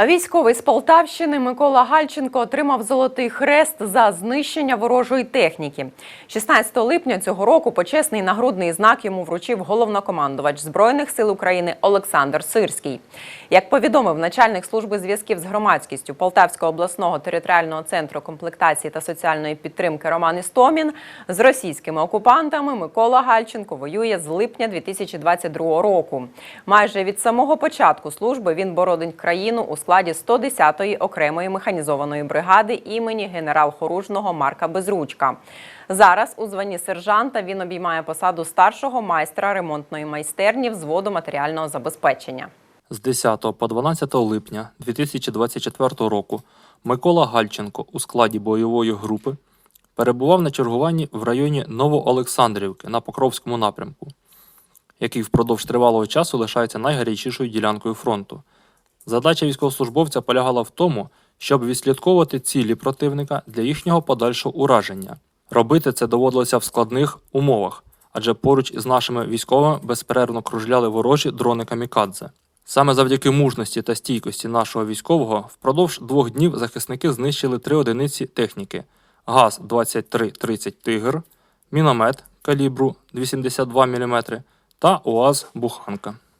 Військовий з Полтавщини Микола Гальченко отримав золотий хрест за знищення ворожої техніки. 16 липня цього року почесний нагрудний знак йому вручив головнокомандувач Збройних сил України Олександр Сирський. Як повідомив начальник служби зв'язків з громадськістю Полтавського обласного територіального центру комплектації та соціальної підтримки Роман Істомін, з російськими окупантами Микола Гальченко воює з липня 2022 року. Майже від самого початку служби він боронить країну у складі 110-ї окремої механізованої бригади імені генерал-хоружного Марка Безручка. Зараз у званні сержанта він обіймає посаду старшого майстра ремонтної майстерні взводу матеріального забезпечення. З 10 по 12 липня 2024 року Микола Гальченко у складі бойової групи перебував на чергуванні в районі Новоолександрівки на Покровському напрямку, який впродовж тривалого часу лишається найгарячішою ділянкою фронту. Задача військовослужбовця полягала в тому, щоб відслідковувати цілі противника для їхнього подальшого ураження. Робити це доводилося в складних умовах, адже поруч із нашими військовими безперервно кружляли ворожі дрони камікадзе. Саме завдяки мужності та стійкості нашого військового впродовж двох днів захисники знищили три одиниці техніки: ГАЗ-2330 Тигр, міномет калібру 82 мм та УАЗ Буханка.